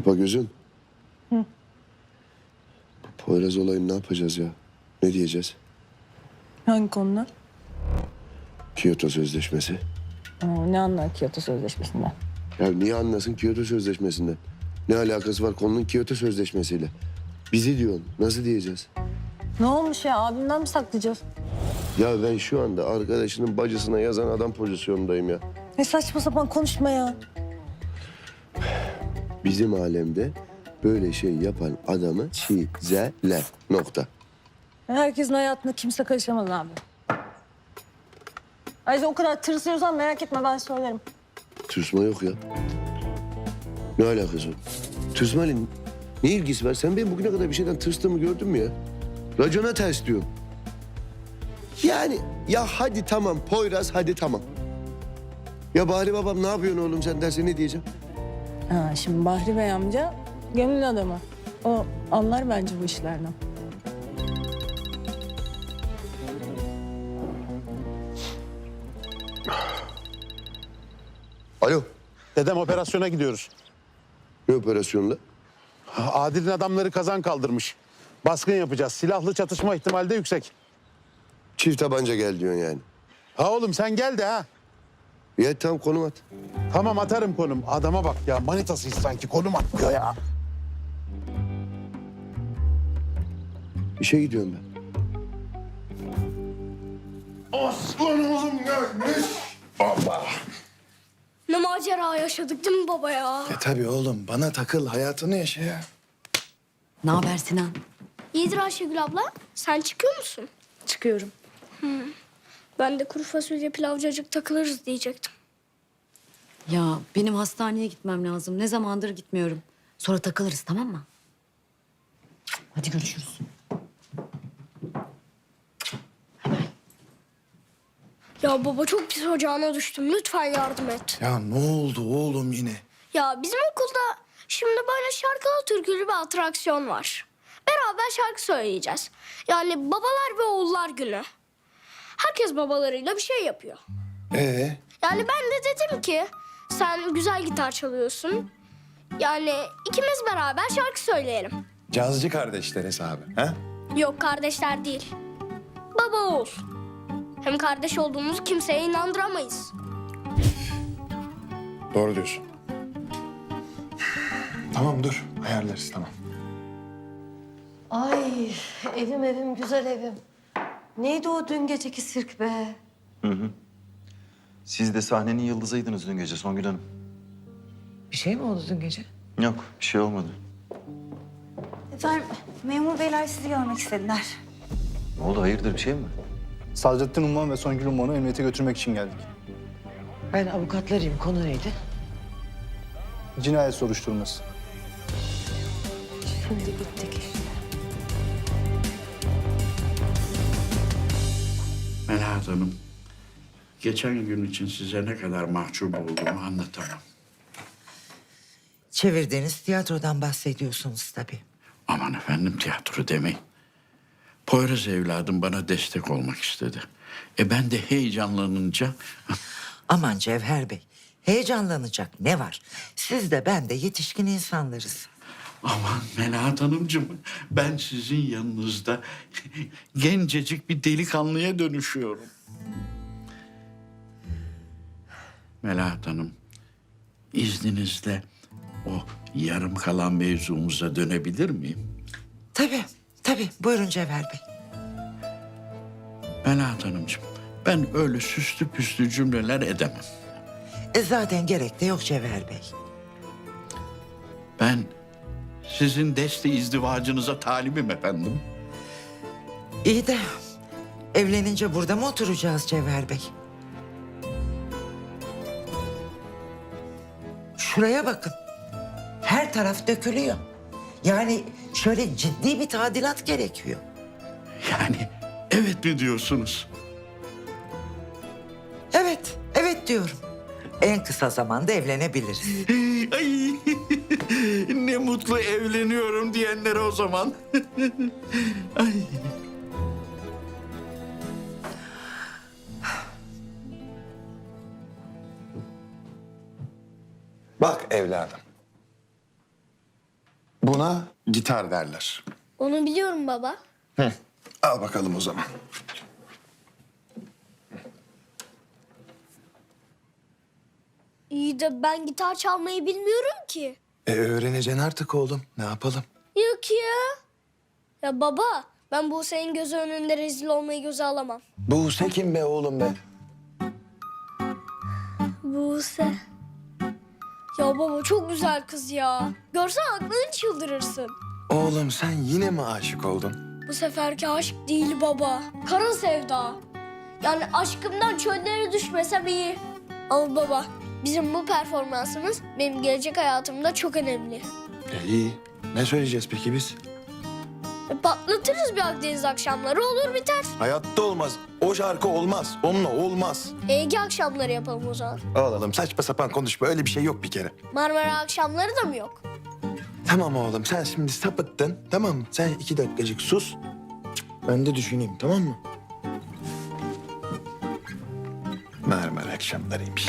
Sıpa gözün. Bu Poyraz olayını ne yapacağız ya? Ne diyeceğiz? Hangi konuda? Kyoto Sözleşmesi. Aa, ne anlar Kyoto Sözleşmesi'nden? Ya niye anlasın Kyoto Sözleşmesi'nden? Ne alakası var konunun Kyoto Sözleşmesi'yle? Bizi diyorsun. Nasıl diyeceğiz? Ne olmuş ya? Abimden mi saklayacağız? Ya ben şu anda arkadaşının bacısına yazan adam pozisyonundayım ya. Ne saçma sapan konuşma ya. Bizim alemde böyle şey yapan adamı çizeler. Nokta. Herkesin hayatına kimse karışamaz abi. Ayrıca o kadar tırsıyorsan merak etme ben söylerim. Tırsma yok ya. Ne alakası var? Tırsmayla ne ilgisi var? Sen benim bugüne kadar bir şeyden tırstığımı gördün mü ya? Racona ters diyorum. Yani ya hadi tamam Poyraz hadi tamam. Ya bari babam ne yapıyorsun oğlum sen derse ne diyeceğim? Ha, şimdi Bahri Bey amca gönül adamı. O anlar bence bu işlerden. Alo Dedem operasyona gidiyoruz. ne operasyonla? Adil'in adamları kazan kaldırmış. Baskın yapacağız. Silahlı çatışma ihtimali de yüksek. Çift tabanca gel diyorsun yani. Ha oğlum sen gel de ha. Ya tamam konum at. Tamam atarım konum. Adama bak ya manitasıyız sanki konum atmıyor ya. İşe gidiyorum ben. Aslan oğlum gelmiş. Ne macera yaşadık değil mi baba ya? E tabii oğlum bana takıl hayatını yaşa ya. Ne haber Sinan? İyidir Ayşegül abla. Sen çıkıyor musun? Çıkıyorum. Ben de kuru fasulye pilavcacık takılırız diyecektim. Ya benim hastaneye gitmem lazım. Ne zamandır gitmiyorum. Sonra takılırız tamam mı? Hadi görüşürüz. Ya baba çok pis ocağına düştüm. Lütfen yardım et. Ya ne oldu oğlum yine? Ya bizim okulda şimdi böyle şarkılı türkülü bir atraksiyon var. Beraber şarkı söyleyeceğiz. Yani babalar ve oğullar günü. Herkes babalarıyla bir şey yapıyor. Ee, Yani ben de dedim ki sen güzel gitar çalıyorsun. Yani ikimiz beraber şarkı söyleyelim. cazcı kardeşler hesabı. Ha? Yok kardeşler değil. Baba oğul. Hem kardeş olduğumuzu kimseye inandıramayız. Doğru diyorsun. Tamam dur ayarlarız tamam. Ay evim evim güzel evim. Neydi o dün geceki sirk be? Siz de sahnenin yıldızıydınız dün gece Songül Hanım. Bir şey mi oldu dün gece? Yok bir şey olmadı. Efendim, memur beyler sizi görmek istediler. Ne oldu hayırdır bir şey mi? Sadrettin Umman ve Songül Umman'ı emniyete götürmek için geldik. Ben avukatlarıyım. Konu neydi? Cinayet soruşturması. Şimdi bittik işte. Melahat Hanım, geçen gün için size ne kadar mahcup olduğumu anlatamam. Çevirdiğiniz tiyatrodan bahsediyorsunuz tabii. Aman efendim tiyatro demeyin. Poyraz evladım bana destek olmak istedi. E ben de heyecanlanınca Aman Cevher Bey, heyecanlanacak ne var? Siz de ben de yetişkin insanlarız. Aman Melahat Hanımcığım ben sizin yanınızda gencecik bir delikanlıya dönüşüyorum. Melahat Hanım, izninizle o yarım kalan mevzumuza dönebilir miyim? Tabii, tabii. Buyurun Cevher Bey. Melahat Hanımcığım, ben öyle süslü püslü cümleler edemem. E zaten gerek de yok Cevher Bey. Ben sizin deste izdivacınıza talibim efendim. İyi de evlenince burada mı oturacağız Cevher Bey? Şuraya bakın. Her taraf dökülüyor. Yani şöyle ciddi bir tadilat gerekiyor. Yani evet mi diyorsunuz? Evet, evet diyorum. En kısa zamanda evlenebiliriz. Ne mutlu evleniyorum diyenlere o zaman. Ay. Bak evladım. gitar derler. Onu biliyorum baba. Al bakalım o zaman. İyi de ben gitar çalmayı bilmiyorum ki. E öğreneceksin artık oğlum. Ne yapalım? Yok ya. Ya baba ben bu senin gözü önünde rezil olmayı göze alamam. Buse kim be oğlum be? Buse. Ya baba çok güzel kız ya. Görsen aklını çıldırırsın. Oğlum sen yine mi aşık oldun? Bu seferki aşk değil baba. Kara sevda. Yani aşkımdan çöllere düşmesem iyi. Ama baba bizim bu performansımız benim gelecek hayatımda çok önemli. E iyi. Ne söyleyeceğiz peki biz? E, patlatırız bir Akdeniz akşamları olur biter. Hayatta olmaz. O şarkı olmaz. Onunla olmaz. Ege akşamları yapalım o zaman. Oğlum saçma sapan konuşma. Öyle bir şey yok bir kere. Marmara akşamları da mı yok? Tamam oğlum sen şimdi sapıttın. Tamam mı? Sen iki dakikacık sus. Ben de düşüneyim tamam mı? Mermer akşamlarıymış.